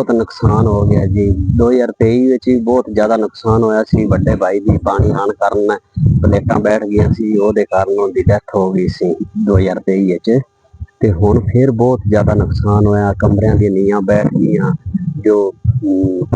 ਬਹੁਤ ਨੁਕਸਾਨ ਹੋ ਗਿਆ ਜੀ। 2023 ਵਿੱਚ ਵੀ ਬਹੁਤ ਜ਼ਿਆਦਾ ਨੁਕਸਾਨ ਹੋਇਆ ਸੀ। ਵੱਡੇ ਭਾਈ ਦੀ ਪਾਣੀ ਆਣ ਕਾਰਨ ਪਲੇਟਾਂ ਬੈਠ ਗਈਆਂ ਸੀ ਉਹਦੇ ਕਾਰਨ ਉਹਦੀ ਡੈਥ ਹੋ ਗਈ ਸੀ 2023 ਵਿੱਚ। ਤੇ ਹੁਣ ਫਿਰ ਬਹੁਤ ਜ਼ਿਆਦਾ ਨੁਕਸਾਨ ਹੋਇਆ। ਕਮਰਿਆਂ ਦੀਆਂ ਨੀਆਂ ਬੈਠ ਗਈਆਂ ਜੋ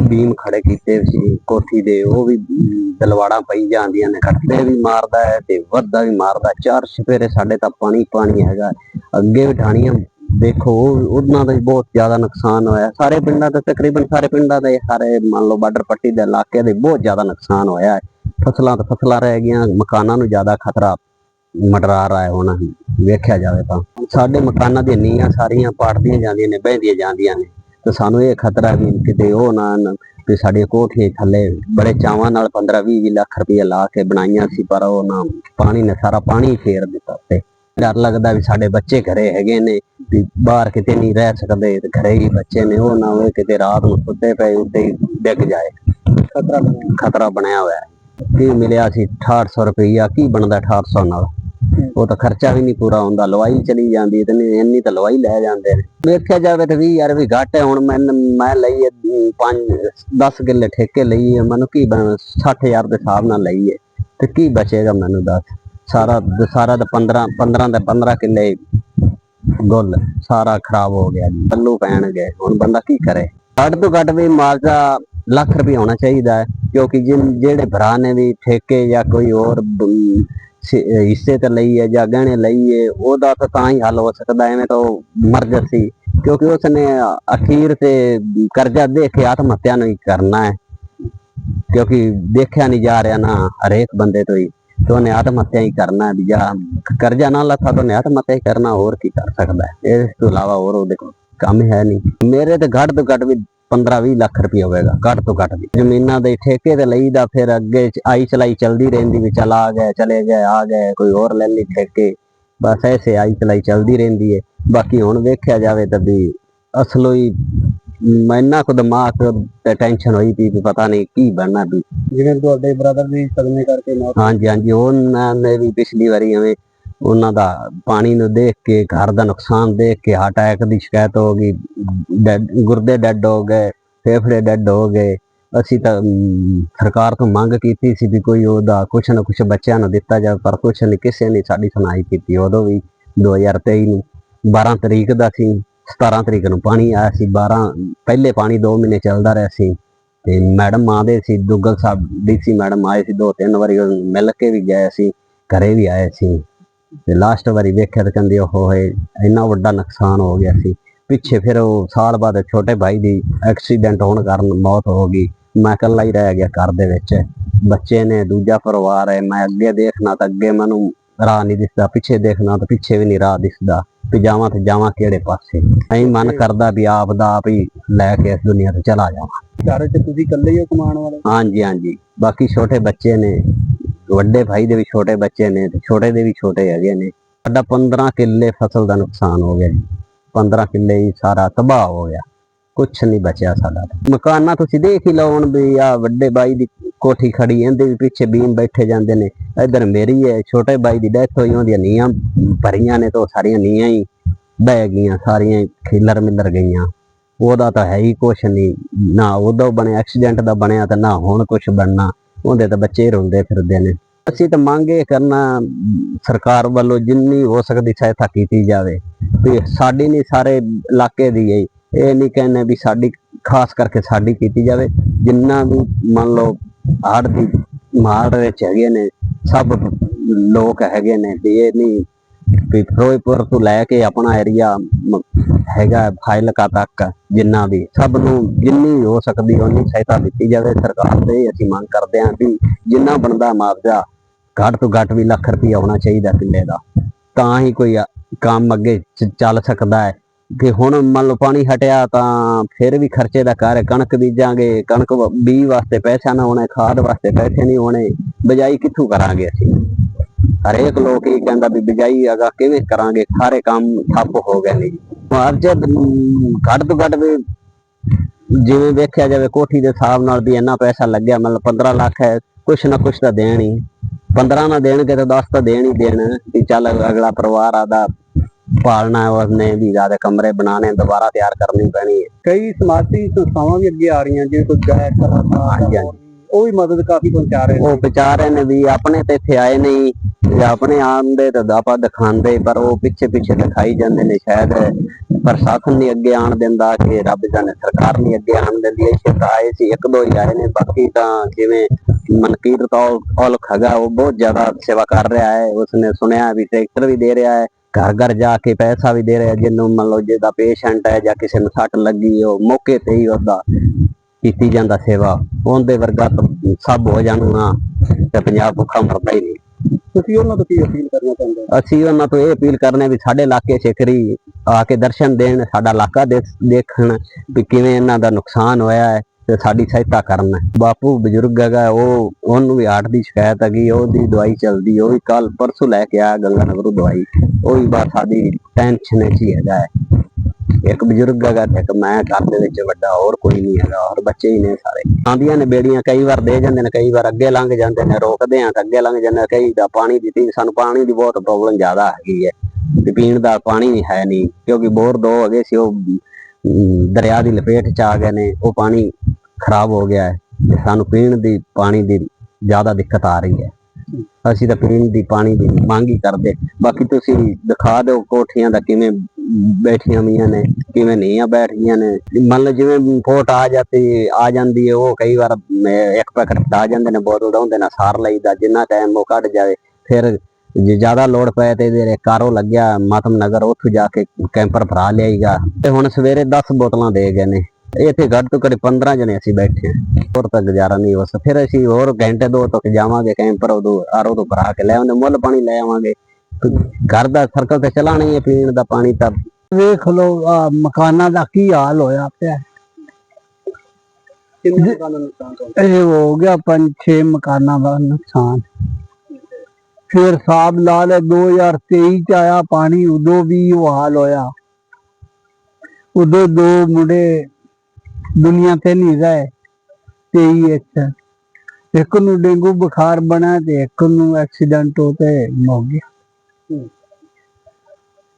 ਬੀਮ ਖੜੇ ਕੀਤੇ ਸੀ ਕੋਠੀ ਦੇ ਉਹ ਵੀ ਅਮ, ਦਲਵਾੜਾਂ ਪਈ ਜਾਂਦੀਆਂ ਨੇ ਘੱਟੇ ਵੀ ਮਾਰਦਾ ਹੈ ਤੇ ਵੱਧਾ ਵੀ ਮਾਰਦਾ ਚਾਰ ਸਫੇਰੇ ਸਾਡੇ ਤਾਂ ਪਾਣੀ ਪਾਣੀ ਹੈਗਾ। ਅੱਗੇ ਵੀ ਢਾਣੀਆਂ ਦੇਖੋ ਉਹਨਾਂ ਦਾ ਵੀ ਬਹੁਤ ਜ਼ਿਆਦਾ ਨੁਕਸਾਨ ਹੋਇਆ। ਸਾਰੇ ਪਿੰਡਾਂ ਦਾ ਤਕਰੀਬਨ ਸਾਰੇ ਪਿੰਡਾਂ ਦੇ ਸਾਰੇ ਮੰਨ ਲਓ ਬਾਰਡਰ ਪੱਟੀ ਦੇ ਇਲਾਕੇ ਦੇ ਬਹੁਤ ਜ਼ਿਆਦਾ ਨੁਕਸਾਨ ਹੋਇਆ ਹੈ। ਫਸਲਾਂ ਤਾਂ ਫਸਲਾਂ ਰਹਿ ਗਈਆਂ, ਮਕਾਨਾਂ ਨੂੰ ਜ਼ਿਆਦਾ ਖਤਰਾ ਮੰਡਰਾ ਰਿਹਾ ਹੈ ਹੁਣ ਵੇਖਿਆ ਜਾਵੇ ਤਾਂ ਸਾਡੇ ਮਕਾਨਾਂ ਦੀਆਂ ਨੀਆਂ ਸਾਰੀਆਂ ਪਾੜਦੀਆਂ ਜਾਂਦੀਆਂ ਨੇ, ਬਹਿੰਦੀਆਂ ਜਾਂਦੀਆਂ ਨੇ। ਤੇ ਸਾਨੂੰ ਇਹ ਖਤਰਾ ਵੀ ਕਿਤੇ ਉਹ ਨਾ ਨਾ ਵੀ ਸਾਡੇ ਕੋਠੇ ਥੱਲੇ ਬੜੇ ਚਾਵਾਂ ਨਾਲ 15 20 ਲੱਖ ਰੁਪਏ ਲਾ ਕੇ ਬਣਾਈਆਂ ਸੀ, ਪਰ ਉਹ ਨਾ ਪਾਣੀ ਨੇ, ਸਾਰਾ ਪਾਣੀ ਫੇਰ ਦਿੱਤਾ ਤੇ ਡਰ ਲੱਗਦਾ ਵੀ ਸਾਡੇ ਬੱਚੇ ਘਰੇ ਹੈਗੇ ਨੇ ਵੀ ਬਾਹਰ ਕਿਤੇ ਨਹੀਂ ਰਹਿ ਸਕਦੇ ਤੇ ਘਰੇ ਹੀ ਬੱਚੇ ਨੇ ਉਹ ਨਾ ਹੋਵੇ ਕਿਤੇ ਰਾਤ ਨੂੰ ਸੁੱਤੇ ਪਏ ਉੱਤੇ ਹੀ ਡਿੱਗ ਜਾਏ। ਖਤਰਾ ਖਤਰਾ ਬਣਿਆ ਹੋਇਆ। ਹੈ ਕੀ ਮਿਲਿਆ ਸੀ 6800 ਰੁਪਈਆ ਕੀ ਬਣਦਾ 6800 ਨਾਲ? ਉਹ ਤਾਂ ਖਰਚਾ ਵੀ ਨਹੀਂ ਪੂਰਾ ਹੁੰਦਾ ਲਵਾਈ ਚਲੀ ਜਾਂਦੀ ਤੇ ਨਹੀਂ ਇੰਨੀ ਤਾਂ ਲਵਾਈ ਲੈ ਜਾਂਦੇ ਨੇ। ਵੇਖਿਆ ਜਾਵੇ ਤਾਂ 20 ਯਾਰ ਵੀ ਘੱਟ ਹੈ ਹੁਣ ਮੈਂ ਮੈਂ ਲਈ 5 10 ਕਿੱਲੇ ਠੇਕੇ ਲਈ ਮੈਨੂੰ ਕੀ 60000 ਦੇ ਹਿਸਾਬ ਨਾਲ ਲਈ ਹੈ ਤੇ ਕੀ ਬਚੇਗਾ ਮੈਨੂੰ ਦੱਸ। ਸਾਰਾ ਸਾਰਾ ਤਾਂ 15 15 ਦੇ 15 ਕਿੱਲੇ ਗੁੱਲ ਸਾਰਾ ਖਰਾਬ ਹੋ ਗਿਆ ਜੀ, ਪੱਲੂ ਪੈਣਗੇ ਹੁਣ ਬੰਦਾ ਕੀ ਕਰੇ? ਘੱਟ ਤੋਂ ਘੱਟ ਵੀ ਮੁਆਵਜ਼ਾ ਲੱਖ ਰੁਪਏ ਹੋਣਾ ਚਾਹੀਦਾ ਹੈ, ਕਿਉਂਕਿ ਜਿਹੜੇ ਭਰਾ ਨੇ ਵੀ ਠੇਕੇ ਜਾਂ ਕੋਈ ਹੋਰ ਹਿੱਸੇ ਤੇ ਲਈ ਹੈ ਜਾਂ ਗਹਿਣੇ ਲਈ ਹੈ, ਉਹਦਾ ਤਾਂ ਤਾਂ ਹੀ ਹੱਲ ਹੋ ਸਕਦਾ, ਐਵੇਂ ਤਾਂ ਉਹ ਸੀ, ਕਿਉਂਕਿ ਉਸਨੇ ਅਖੀਰ ਤੇ ਕਰਜ਼ਾ ਦੇ ਕੇ ਆਤਮ ਹੱਤਿਆ ਨਹੀਂ ਕਰਨਾ ਹੈ, ਕਿਉਂਕਿ ਦੇਖਿਆ ਨਹੀਂ ਜਾ ਰਿਹਾ ਨਾ ਹਰੇਕ ਬੰਦੇ ਤੋਂ ਹੀ। ਉਹਨੇ ਆਤਮ ਹੀ ਕਰਨਾ ਵੀ ਜਾਂ ਕਰਜ਼ਾ ਨਾ ਲੱਥਾ, ਤਾਂ ਉਹਨੇ ਆਤਮ ਹੀ ਕਰਨਾ, ਹੋਰ ਕੀ ਕਰ ਸਕਦਾ ਹੈ? ਇਸ ਤੋਂ ਇਲਾਵਾ ਹੋਰ ਉਹਦੇ ਕੋਲ ਕੰਮ ਹੈ ਨਹੀਂ। ਮੇਰੇ ਤੇ ਘੱਟ ਤੋਂ ਘੱਟ ਵੀ 15 20 ਲੱਖ ਰੁਪਏ ਹੋਵੇਗਾ, ਘੱਟ ਤੋਂ ਘੱਟ ਵੀ। ਜ਼ਮੀਨਾਂ ਦੇ ਠੇਕੇ ਤੇ ਲਈਦਾ, ਫਿਰ ਅੱਗੇ ਆਈ ਚਲਾਈ ਚਲਦੀ ਰਹਿੰਦੀ ਵੀ ਚਲ ਆ ਗਏ ਚਲੇ ਗਏ ਆ ਗਏ ਕੋਈ ਹੋਰ ਲੈ ਲਈ ਠੇਕੇ। ਬਸ ਐਸੇ ਆਈ ਚਲਾਈ ਚਲਦੀ ਰਹਿੰਦੀ ਹੈ। ਬਾਕੀ ਹੁਣ ਵੇਖਿਆ ਜਾਵੇ ਤਾਂ ਵੀ ਅਸਲੋਂ ਹੀ ਮੈਨਾਂ ਕੋ ਦਿਮਾਗ ਤੇ ਟੈਨਸ਼ਨ ਹੋਈ ਪਈ ਵੀ ਪਤਾ ਨਹੀਂ ਕੀ ਬਣਨਾ ਵੀ। ਜਿਵੇਂ ਤੁਹਾਡੇ ਬ੍ਰਦਰ ਦੀ ਸਦਮੇ ਕਰਕੇ ਮੌਤ ਹਾਂਜੀ ਹਾਂਜੀ ਉਹਨਾਂ ਨੇ ਵੀ ਪਿਛਲੀ ਵਾਰੀ ਐਵੇਂ ਉਹਨਾਂ ਦਾ ਪਾਣੀ ਨੂੰ ਦੇਖ ਕੇ ਘਰ ਦਾ ਨੁਕਸਾਨ ਦੇਖ ਕੇ ਹਾਰਟ ਅਟੈਕ ਦੀ ਸ਼ਿਕਾਇਤ ਹੋ ਗਈ ਗੁਰਦੇ ਡੈਡ ਹੋ ਗਏ ਫੇਫੜੇ ਡੈਡ ਹੋ ਗਏ। ਅਸੀਂ ਤਾਂ ਸਰਕਾਰ ਤੋਂ ਮੰਗ ਕੀਤੀ ਸੀ ਵੀ ਕੋਈ ਉਹਦਾ ਕੁਛ ਨਾ ਕੁਛ ਬੱਚਿਆਂ ਨੂੰ ਦਿੱਤਾ ਜਾਵੇ ਪਰ ਕੁਛ ਨਹੀਂ ਕਿਸੇ ਨੇ ਸਾਡੀ ਸੁਣਾਈ ਕੀਤੀ। ਉਦੋਂ ਵੀ 2023 ਨੂੰ 12 ਤਰੀਕ ਦਾ ਸੀ। 17 ਤਰੀਕ ਨੂੰ ਪਾਣੀ ਆਇਆ ਸੀ 12 ਪਹਿਲੇ ਪਾਣੀ 2 ਮਹੀਨੇ ਚੱਲਦਾ ਰਿਹਾ ਸੀ। ਤੇ ਮੈਡਮ ਆਦੇ ਸੀ, ਦੁੱਗਲ ਸਾਹਿਬ ਡੀਸੀ ਮੈਡਮ ਆਏ ਸੀ, ਦੋ ਤਿੰਨ ਵਾਰੀ ਮਿਲ ਕੇ ਵੀ ਗਏ ਸੀ, ਘਰੇ ਵੀ ਆਏ ਸੀ। ਤੇ ਲਾਸਟ ਵਾਰੀ ਵੇਖਿਆ ਤਾਂ ਕਹਿੰਦੇ ਉਹ ਹੋਏ, ਇੰਨਾ ਵੱਡਾ ਨੁਕਸਾਨ ਹੋ ਗਿਆ ਸੀ। ਪਿੱਛੇ ਫਿਰ ਉਹ ਸਾਲ ਬਾਅਦ ਛੋਟੇ ਭਾਈ ਦੀ ਐਕਸੀਡੈਂਟ ਹੋਣ ਕਾਰਨ ਮੌਤ ਹੋ ਗਈ। ਮੈਂ ਇਕੱਲਾ ਹੀ ਰਹਿ ਗਿਆ ਘਰ ਦੇ ਵਿੱਚ। ਬੱਚੇ ਨੇ, ਦੂਜਾ ਪਰਿਵਾਰ ਹੈ, ਮੈਂ ਅੱਗੇ ਦੇਖਣਾ ਤਾਂ ਅੱਗੇ ਮੈਨੂੰ ਰਾਹ ਨਹੀਂ ਦਿਸਦਾ ਪਿੱਛੇ ਦੇਖਣਾ ਤਾਂ ਪਿੱਛੇ ਵੀ ਨਹੀਂ ਰਾਹ ਦਿਸਦਾ ਵੀ ਜਾਵਾਂ ਤੇ ਜਾਵਾਂ ਕਿਹੜੇ ਪਾਸੇ। ਐਂ ਮਨ ਕਰਦਾ ਵੀ ਆਪ ਦਾ ਆਪ ਹੀ ਲੈ ਕੇ ਇਸ ਦੁਨੀਆ ਤੋਂ ਚਲਾ ਜਾਵਾਂ। ਘਰ 'ਚ ਤੁਸੀਂ ਇਕੱਲੇ ਹੀ ਹੋ ਕਮਾਉਣ ਵਾਲੇ? ਹਾਂਜੀ ਹਾਂਜੀ। ਬਾਕੀ ਛੋਟੇ ਬੱਚੇ ਨੇ ਵੱਡੇ ਭਾਈ ਦੇ ਵੀ ਛੋਟੇ ਬੱਚੇ ਨੇ ਤੇ ਛੋਟੇ ਦੇ ਵੀ ਛੋਟੇ ਹੈਗੇ ਨੇ। ਸਾਡਾ 15 ਕਿੱਲੇ ਫਸਲ ਦਾ ਨੁਕਸਾਨ ਹੋ ਗਿਆ ਜੀ। 15 ਕਿੱਲੇ ਹੀ ਸਾਰਾ ਤਬਾਹ ਹੋ ਗਿਆ। ਕੁਛ ਨਹੀਂ ਬਚਿਆ ਸਾਡਾ। ਮਕਾਨਾਂ ਤੁਸੀਂ ਦੇਖ ਹੀ ਲਓ ਹੁਣ ਵੀ ਆ ਵੱਡੇ ਬਾਈ ਦੀ ਕੋਠੀ ਖੜੀ ਇਹਦੇ ਵੀ ਪਿੱਛੇ ਬੀਮ ਬੈਠੇ ਜਾਂਦੇ ਨੇ। ਇਧਰ ਮੇਰੀ ਹੈ ਛੋਟੇ ਬਾਈ ਦੀ ਡੈਥ ਹੋਈ, ਉਹਦੀਆਂ ਨੀਆਂ ਭਰੀਆਂ ਨੇ ਤਾਂ ਉਹ ਸਾਰੀਆਂ ਨੀਆਂ ਹੀ ਬਹਿ ਗਈਆਂ, ਸਾਰੀਆਂ ਖਿਲਰ ਮਿਲਰ ਗਈਆਂ। ਉਹਦਾ ਤਾਂ ਹੈ ਹੀ ਕੁਛ ਨਹੀਂ, ਨਾ ਉਹਦਾ ਬਣਿਆ ਐਕਸੀਡੈਂਟ ਦਾ ਬਣਿਆ ਤੇ ਨਾ ਹੁਣ ਕੁਛ ਬਣਨਾ। ਉਹਦੇ ਤਾਂ ਬੱਚੇ ਰੋਂਦੇ ਫਿਰਦੇ ਨੇ। ਅਸੀਂ ਤਾਂ ਮੰਗ ਇਹ ਕਰਨਾ, ਸਰਕਾਰ ਵੱਲੋਂ ਜਿੰਨੀ ਹੋ ਸਕਦੀ ਸਹਾਇਤਾ ਕੀਤੀ ਜਾਵੇ। ਵੀ ਸਾਡੀ ਨਹੀਂ, ਸਾਰੇ ਇਲਾਕੇ ਦੀ ਹੈ ਇਹ ਨਹੀਂ ਕਹਿੰਦੇ ਵੀ ਸਾਡੀ, ਖਾਸ ਕਰਕੇ ਸਾਡੀ ਕੀਤੀ ਜਾਵੇ। ਜਿੰਨਾ ਵੀ ਮੰਨ ਲਓ ਆੜ ਦੀ ਮਾਰ ਵਿੱਚ ਹੈਗੇ ਨੇ, ਸਭ ਲੋਕ ਹੈਗੇ ਨੇ ਵੀ ਇਹ ਨਹੀਂ ਵੀ ਫਿਰੋਜ਼ਪੁਰ ਤੋਂ ਲੈ ਕੇ ਆਪਣਾ ਏਰੀਆ ਹੈਗਾ ਫਾਈਲਕਾ ਤੱਕ ਜਿੰਨਾ ਵੀ, ਸਭ ਨੂੰ ਜਿੰਨੀ ਹੋ ਸਕਦੀ ਓਨੀ ਸਹਾਇਤਾ ਦਿੱਤੀ ਜਾਵੇ ਸਰਕਾਰ ਦੇ ਅਸੀਂ ਮੰਗ ਕਰਦੇ ਹਾਂ ਵੀ ਜਿੰਨਾ ਬਣਦਾ ਮੁਆਵਜ਼ਾ ਘੱਟ ਤੋਂ ਘੱਟ ਵੀ ਲੱਖ ਰੁਪਏ ਆਉਣਾ ਚਾਹੀਦਾ ਕਿੱਲੇ ਦਾ। ਤਾਂ ਹੀ ਕੋਈ ਕੰਮ ਅੱਗੇ ਚੱਲ ਸਕਦਾ ਹੈ। ਕਿ ਹੁਣ ਮੰਨ ਲਓ ਪਾਣੀ ਹਟਿਆ ਤਾਂ ਫਿਰ ਵੀ ਖਰਚੇ ਦਾ ਕਰ ਕਣਕ ਬੀਜਾਂਗੇ ਕਣਕ ਵ- ਵਾਸਤੇ ਪੈਸਾ ਨਾ ਹੋਣਾ ਖਾਦ ਵਾਸਤੇ ਪੈਸੇ ਨਹੀਂ ਹੋਣੇ ਬਜਾਈ ਕਿੱਥੋਂ ਕਰਾਂਗੇ ਅਸੀਂ? ਹਰੇਕ ਲੋਕ ਇਹ ਕਹਿੰਦਾ ਵੀ ਬਿਜਾਈ ਅਗਾ ਕਿਵੇਂ ਕਰਾਂਗੇ? ਸਾਰੇ ਕੰਮ ਠੱਪ ਹੋ ਗਏ ਨੇ ਮੁਆਵਜ਼ਾ ਅਮ, ਘੱਟ ਤੋਂ ਘੱਟ ਵੀ ਜਿਵੇਂ ਵੇਖਿਆ ਜਾਵੇ ਕੋਠੀ ਦੇ ਹਿਸਾਬ ਨਾਲ ਵੀ ਇੰਨਾ ਪੈਸਾ ਲੱਗਿਆ ਮਤਲਬ 15 ਲੱਖ ਹੈ ਕੁਛ ਨਾ ਕੁਛ ਤਾਂ ਦੇਣ ਹੀ। 15 ਨਾ ਦੇਣਗੇ ਤਾਂ 10 ਤਾਂ ਦੇਣ ਹੀ ਦੇਣ ਵੀ ਚੱਲ ਅਗਲਾ ਪਰਿਵਾਰ ਆਦਾ ਪਾਲਣਾ ਉਸਨੇ ਵੀ ਜ਼ਿਆਦਾ ਕਮਰੇ ਬਣਾਣੇ ਦੁਬਾਰਾ ਤਿਆਰ ਕਰਨੀ ਪੈਣੀ ਹੈ। ਕਈ ਸਮਾਜੀ ਸੰਸਥਾਵਾਂ ਵੀ ਅੱਗੇ ਆ ਰਹੀਆਂ ਜਿਵੇਂ ਕੋਈ ਗੈਰ ਹਾਂਜੀ, ਹਾਂਜੀ। ਉਹ ਵੀ ਮਦਦ ਕਾਫੀ ਪਹੁੰਚਾ ਰਹੇ ਨੇ। ਉਹ ਵਿਚਾਰੇ ਨੇ ਵੀ ਆਪਣੇ ਤੇ ਇੱਥੇ ਆਏ ਨਹੀਂ ਜੇ ਆਪਣੇ ਆਂਦੇ ਤਾਂ ਦਾਪਾ ਦਿਖਾਉਂਦੇ ਪਰ ਉਹ ਪਿੱਛੇ ਪਿੱਛੇ ਦਿਖਾਈ ਜਾਂਦੇ ਨੇ ਸ਼ਾਇਦ। ਪ੍ਰਸ਼ਾਸਨ ਨਹੀਂ ਅੱਗੇ ਆਣ ਦਿੰਦਾ ਕਿ ਰੱਬ ਜਾਣੇ ਸਰਕਾਰ ਨਹੀਂ ਅੱਗੇ ਆਣ ਦਿੰਦੀ। ਇੱਥੇ ਤਾਂ ਆਏ ਸੀ ਇੱਕ ਦੋ ਹੀ ਆਏ ਨੇ ਬਾਕੀ ਤਾਂ ਜਿਵੇਂ ਮਨਕੀਰ ਤੋਂ ਔਲਖ ਹੈਗਾ ਉਹ ਬਹੁਤ ਜ਼ਿਆਦਾ ਸੇਵਾ ਕਰ ਰਿਹਾ ਹੈ। ਉਸਨੇ ਸੁਣਿਆ ਵੀ ਟਰੈਕਟਰ ਵੀ ਦੇ ਰਿਹਾ ਹੈ। ਘਰ ਘਰ ਜਾ ਕੇ ਪੈਸਾ ਵੀ ਦੇ ਰਿਹਾ ਜਿਹਨੂੰ ਮੰਨ ਲਓ ਜਿਹਦਾ ਪੇਸ਼ੈਂਟ ਹੈ ਜਾਂ ਕਿਸੇ ਨੂੰ ਸੱਟ ਲੱਗੀ ਉਹ ਮੌਕੇ ਤੇ ਹੀ ਉਹਦਾ ਕੀਤੀ ਜਾਂਦਾ ਸੇਵਾ। ਉਹਦੇ ਵਰਗਾ ਸਭ ਹੋ ਜਾਣਾ ਤੇ ਪੰਜਾਬ ਭੁੱਖਾ ਮਰਦਾ ਹੀ ਨਹੀਂ। ਤੁਸੀਂ ਉਹਨਾਂ ਤੋਂ ਕੀ ਅਪੀਲ ਕਰਨਾ ਚਾਹੁੰਦੇ ਹੋ? ਅਸੀਂ ਉਹਨਾਂ ਤੋਂ ਇਹ ਅਪੀਲ ਕਰਨੇ ਵੀ ਸਾਡੇ ਇਲਾਕੇ 'ਚ ਇਕਰੀ ਆ ਕੇ ਦਰਸ਼ਨ ਦੇਣ ਸਾਡਾ ਇਲਾਕਾ ਦੇਖ- ਦੇਖਣ ਵੀ ਕਿਵੇਂ ਇਹਨਾਂ ਦਾ ਨੁਕਸਾਨ ਹੋਇਆ ਹੈ। ਤੇ ਸਾਡੀ ਸਹਾਇਤਾ ਕਰਨ। ਬਾਪੂ ਬਜ਼ੁਰਗ ਹੈਗਾ, ਉਹ, ਉਹਨੂੰ ਵੀ ਹਾਰਟ ਦੀ ਸ਼ਿਕਾਇਤ ਹੈਗੀ, ਉਹਦੀ ਦਵਾਈ ਚੱਲਦੀ, ਉਹ ਵੀ ਕੱਲ ਪਰਸੋਂ ਲੈ ਕੇ ਆਇਆ ਗੰਗਾ ਨਗਰੋਂ ਦਵਾਈ। ਉਹ ਵੀ ਬਸ ਸਾਡੀ ਟੈਨਸ਼ਨ 'ਚ ਹੀ ਹੈਗਾ ਹੈ। ਇੱਕ ਬਜ਼ੁਰਗ ਹੈਗਾ ਤੇ ਇੱਕ ਮੈਂ ਘਰ ਦੇ ਵਿੱਚ ਵੱਡਾ, ਹੋਰ ਕੋਈ ਨਹੀਂ ਹੈਗਾ, ਹੋਰ ਬੱਚੇ ਹੀ ਨੇ ਸਾਰੇ। ਆਂਦੀਆਂ ਨੇ ਬੇੜੀਆਂ, ਕਈ ਵਾਰ ਦੇ ਜਾਂਦੇ ਨੇ, ਕਈ ਵਾਰ ਅੱਗੇ ਲੰਘ ਜਾਂਦੇ ਨੇ, ਰੋਕਦੇ ਆ ਤਾਂ ਅੱਗੇ ਲੰਘ ਜਾਂਦੇ ਕਈ ਦਾ ਪਾਣੀ ਦੀ ਤੀ ਸਾਨੂੰ ਪਾਣੀ ਦੀ ਬਹੁਤ ਪ੍ਰੋਬਲਮ ਜ਼ਿਆਦਾ ਹੈਗੀ ਹੈ। ਤੇ ਪੀਣ ਦਾ ਪਾਣੀ ਵੀ ਹੈ ਨਹੀਂ, ਕਿਉਂਕਿ ਬੋਰ ਦੋ ਹੈਗੇ ਸੀ, ਉਹ ਦਰਿਆ ਦੀ ਲਪੇਟ ਚ ਆ ਗਏ ਨੇ, ਉਹ ਪਾਣੀ ਖਰਾਬ ਹੋ ਗਿਆ ਹੈ ਤੇ ਸਾਨੂੰ ਪੀਣ ਦੀ ਪਾਣੀ ਦੀ ਜ਼ਿਆਦਾ ਦਿੱਕਤ ਆ ਰਹੀ ਹੈ। ਅਸੀਂ ਤਾਂ ਪੀਣ ਦੀ ਪਾਣੀ ਦੀ ਮੰਗ ਹੀ ਕਰਦੇ। ਬਾਕੀ ਤੁਸੀਂ ਦਿਖਾ ਦਿਓ ਕੋਠੀਆਂ ਦਾ ਕਿਵੇਂ ਬੈਠੀਆਂ ਹੋਈਆਂ ਨੇ, ਕਿਵੇਂ ਨਹੀਂ ਆ ਬੈਠ ਗਈਆਂ ਨੇ। ਮੰਨ ਲਓ ਜਿਵੇਂ ਫੋਟ ਆ ਜਾਂਦੀ ਆ ਜਾਂਦੀ ਹੈ, ਉਹ ਕਈ ਵਾਰ ਇੱਕ ਪੈਕਟ ਫੜਾ ਜਾਂਦੇ ਨੇ, ਬੋਤਲ ਦਾ ਉਹਦੇ ਨਾਲ ਸਾਰ ਲਈਦਾ, ਜਿੰਨਾ ਟਾਈਮ ਉਹ ਕੱਢ ਜਾਵੇ। ਫਿਰ ਜੇ ਜ਼ਿਆਦਾ ਲੋੜ ਪਏ ਤੇ ਇਹਦੇ ਕਾਰੋ ਲੱਗਿਆ, ਮਾਤਮ ਨਗਰ, ਉੱਥੋਂ ਜਾ ਕੇ ਕੈਂਪਰ ਭਰਾ ਲਿਆਈਗਾ। ਤੇ ਹੁਣ ਸਵੇਰੇ 10 ਬੋਤਲਾਂ ਦੇ ਗਏ ਨੇ। ਇੱਥੇ ਘੱਟ ਤੋਂ ਘੱਟ 15 ਜਣੇ ਅਸੀਂ ਬੈਠੇ ਹਾਂ। ਹੋਰ ਤਾਂ ਗੁਜ਼ਾਰਾ ਨਹੀਂ ਬਸ। ਫਿਰ ਅਸੀਂ ਹੋਰ ਘੰਟੇ ਦੋ ਤੱਕ ਜਾਵਾਂਗੇ ਕੈਂਪਰ ਉਦੋਂ ਆਰੋ ਤੋਂ ਭਰਾ ਕੇ ਲੈ ਆਉਂਦੇ ਮੁੱਲ ਪਾਣੀ ਲੈ ਆਵਾਂਗੇ। ਘਰ ਦਾ ਸਰਕਲ ਤੇ ਚਲਾਣਾ ਹੀ ਹੈ ਪੀਣ ਦਾ ਪਾਣੀ ਤਾਂ। ਵੇਖ ਲਓ ਮਕਾਨਾਂ ਦਾ ਕੀ ਹਾਲ ਹੋਇਆ ਪਿਆ। ਇਹ ਹੋ ਗਿਆ ਪੰਜ ਛੇ ਮਕਾਨਾਂ ਦਾ ਨੁਕਸਾਨ। ਫਿਰ ਸਾਬ ਲਾ ਲੈ 2023 ਚ ਆਇਆ ਪਾਣੀ ਉਦੋਂ ਵੀ ਉਹ ਹਾਲ ਹੋਇਆ। ਉਦੋਂ ਦੋ ਮੁੰਡੇ ਦੁਨੀਆ ਤੇ ਨਹੀਂ ਰਹੇ 23 ਵਿੱਚ ਇੱਕ ਨੂੰ ਡੇਂਗੂ ਬੁਖਾਰ ਬਣਾ ਤੇ ਇੱਕ ਨੂੰ ਐਕਸੀਡੈਂਟ ਹੋ ਤੇ ਮੁੱਕ ਗਿਆ।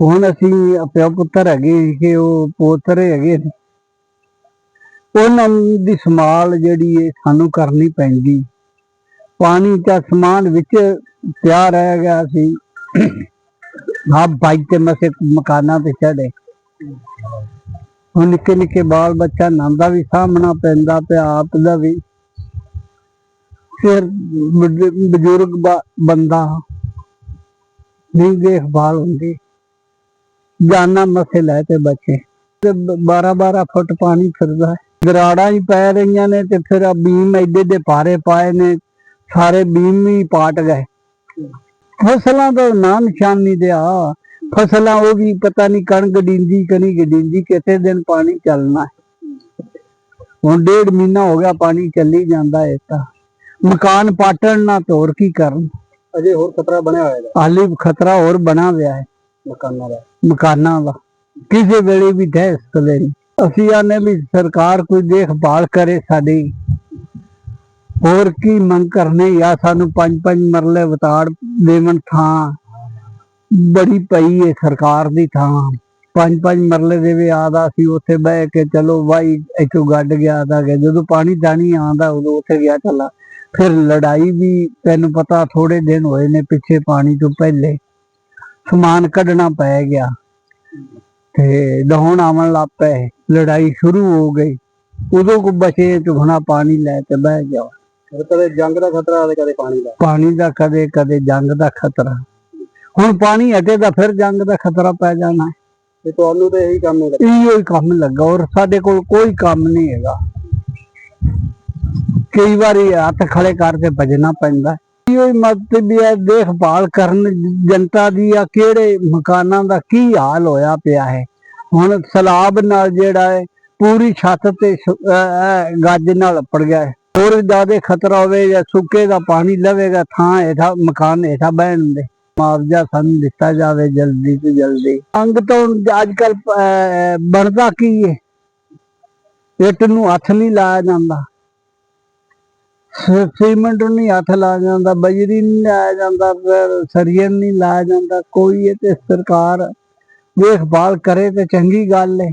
ਹੁਣ ਅਸੀਂ ਪਿਓ ਪੁੱਤਰ ਹੈਗੇ ਕਿ ਉਹ ਪੋਤਰੇ ਹੈਗੇ ਨੇ। ਉਹਨਾਂ ਦੀ ਸੰਭਾਲ ਜਿਹੜੀ ਹੈ ਸਾਨੂੰ ਕਰਨੀ ਪੈਂਦੀ। ਪਾਣੀ ਦਾ ਸਮਾਨ ਵਿੱਚ ਪਿਆ ਰਹਿ ਗਿਆ ਸੀ। ਆਪ ਬਾਈਕ ਤੇ ਮਸੇ ਮਕਾਨਾਂ ਤੇ ਚੜੇ ਹੁਣ ਨਿੱਕੇ ਨਿੱਕੇ ਬਾਲ ਬੱਚਾ ਨੰਦਾ ਵੀ ਸਾਹਮਣਾ ਪੈਂਦਾ ਤੇ ਆਪ ਦਾ ਵੀ। ਫਿਰ ਬਜ਼ੁਰਗ ਬੰਦਾ ਨਹੀਂ ਦੇਖਭਾਲ ਹੁੰਦੀ। ਜਾਨਾ ਮਸੇ ਲੈ ਤੇ ਬੱਚੇ। ਤੇ 12 12 ਫੁੱਟ ਪਾਣੀ ਫਿਰਦਾ ਹੈ। ਗਰਾੜਾਂ ਹੀ ਪੈ ਰਹੀਆਂ ਨੇ ਤੇ ਫਿਰ ਆ ਬੀਮ ਐਡੇ ਦੇ ਪਾਰੇ ਪਾਏ ਨੇ, ਸਾਰੇ ਬੀਮ ਹੀ ਪਾਟ ਗਏ। ਫਸਲਾਂ ਦਾ ਨਾਂ ਨਿਸ਼ਾਨੀ ਨਹੀਂ ਦਿਆ। ਫਸਲਾਂ ਉਹ ਵੀ ਪਤਾ ਨਹੀਂ ਕਣਕ ਡਿੰਦੀ ਕਣੀ ਗਡਿੰਦੀ ਕਿਤੇ ਦਿਨ ਪਾਣੀ ਚੱਲਣਾ। ਹੈ। ਹੁਣ ਡੇਢ ਮਹੀਨਾ ਹੋ ਗਿਆ ਪਾਣੀ ਚੱਲੀ ਜਾਂਦਾ ਹੈ ਤਾਂ। ਮਕਾਨ ਪਾਟਣ ਨਾ ਤੋਰ ਕੀ ਕਰਨ? ਅਜੇ ਹੋਰ ਖਤਰਾ ਬਣਿਆ ਹੋਇਆ ਹੈ ਹਾਲੇ ਖਤਰਾ ਹੋਰ ਬਣਾ ਹੋਇਆ ਹੈ। ਮਕਾਨਾਂ ਦਾ। ਮਕਾਨਾਂ ਦਾ। ਕਿਸੇ ਵੇਲੇ ਵੀ ਢਹਿ ਸਕਦੇ ਨੇ। ਅਸੀਂ ਆਨੇ ਵੀ ਸਰਕਾਰ ਕੋਈ ਦੇਖਭਾਲ ਕਰੇ ਸਾਡੀ। ਹੋਰ ਕੀ ਮੰਗ ਕਰਨੇ ਜਾਂ ਸਾਨੂੰ ਪੰਜ ਪੰਜ ਮਰਲੇ ਵਤਾੜ ਦੇਵਨ ਥਾਂ। ਬੜੀ ਪਈ ਹੈ ਸਰਕਾਰ ਦੀ ਥਾਂ। ਪੰਜ ਪੰਜ ਮਰਲੇ ਦੇ ਵੀ ਆਦਾ ਸੀ ਉੱਥੇ ਬਹਿ ਕੇ ਚਲੋ ਵਾਈ ਇੱਥੋਂ ਗੱਡ ਗਿਆ ਆਦਾ ਗਿਆ। ਜਦੋਂ ਪਾਣੀ ਦਾਣੀ ਆਂਦਾ ਉਦੋਂ ਉੱਥੇ ਗਿਆ ਚੱਲਾ। ਫਿਰ ਲੜਾਈ ਵੀ ਤੈਨੂੰ ਪਤਾ ਥੋੜੇ ਦਿਨ ਹੋਏ ਨੇ ਪਿੱਛੇ ਪਾਣੀ ਤੋਂ ਪਹਿਲੇ। ਸਮਾਨ ਕੱਢਣਾ ਪੈ ਗਿਆ। ਤੇ ਦਹਣ ਆਵਣ ਲੱਗ ਪਏ। ਲੜਾਈ ਸ਼ੁਰੂ ਹੋ ਗਈ। ਉਦੋਂ ਕੋ ਬਚੇ ਚੁਗਣਾ ਪਾਣੀ ਲੈ ਕੇ ਬਹਿ ਗਿਆ। ਕਦੇ ਜੰਗ ਦਾ ਖਤਰਾ ਕਦੇ ਪਾਣੀ ਦਾ। ਪਾਣੀ ਦਾ ਕਦੇ ਕਦੇ ਜੰਗ ਦਾ ਖਤਰਾ। ਹੁਣ ਪਾਣੀ ਹਟੇ ਤਾਂ ਫਿਰ ਜੰਗ ਦਾ ਖਤਰਾ ਪੈ ਜਾਣਾ ਤੇ ਤੁਹਾਨੂੰ ਤੇ ਇਹੀ ਕੰਮ ਹੈ ਇਹੋ ਹੀ ਕੰਮ ਲੱਗਾ ਔਰ ਸਾਡੇ ਕੋਲ ਕੋਈ ਕੰਮ ਨਹੀਂ ਹੈਗਾ। ਕਈ ਵਾਰੀ ਹੱਥ ਖੜੇ ਕਰਕੇ ਭਜਣਾ ਪੈਂਦਾ। ਇਹੋ ਹੀ ਮਤਲਬ ਵੀ ਹੈ ਦੇਖਭਾਲ ਕਰਨ ਜਨਤਾ ਦੀ ਆ ਕਿਹੜੇ ਮਕਾਨਾਂ ਦਾ ਕੀ ਹਾਲ ਹੋਇਆ ਪਿਆ ਹੈ। ਹੁਣ ਸਲਾਬ ਨਾਲ ਜਿਹੜਾ ਹੈ ਪੂਰੀ ਛੱਤ ਤੇ ਗੱਜ ਨਾਲ ਉੱਪੜ ਗਿਆ ਹੈ। ਹੋਰ ਜ਼ਿਆਦਾ ਖਤਰਾ ਹੋਵੇ ਜਾਂ ਸੁੱਕੇ ਦਾ ਪਾਣੀ ਲਵੇਗਾ ਥਾਂ ਹੇਠਾਂ ਮਕਾਨ ਹੇਠਾਂ ਬਹਿਣ ਦੇ। ਮੁਆਵਜ਼ਾ ਸਾਨੂੰ ਦਿੱਤਾ ਜਾਵੇ ਜਲਦੀ ਤੋਂ ਜਲਦੀ। ਅੰਗ ਤੋਂ ਅੱਜ ਕੱਲ ਬਣਦਾ ਕੀ ਹੈ ਇੱਟ ਨੂੰ ਹੱਥ ਨਹੀਂ ਲਾਇਆ ਜਾਂਦਾ। ਸ- ਸੀਮੈਂਟ ਨਹੀਂ ਹੱਥ ਲਾਇਆ ਜਾਂਦਾ, ਬਜਰੀ ਨਹੀਂ ਲਾਇਆ ਜਾਂਦਾ, ਫਿਰ ਸਰੀਆ ਨਹੀਂ ਲਾਇਆ ਜਾਂਦਾ। ਕੋਈ ਇਹ ਤੇ ਸਰਕਾਰ ਦੇਖਭਾਲ ਕਰੇ ਤੇ ਚੰਗੀ ਗੱਲ ਹੈ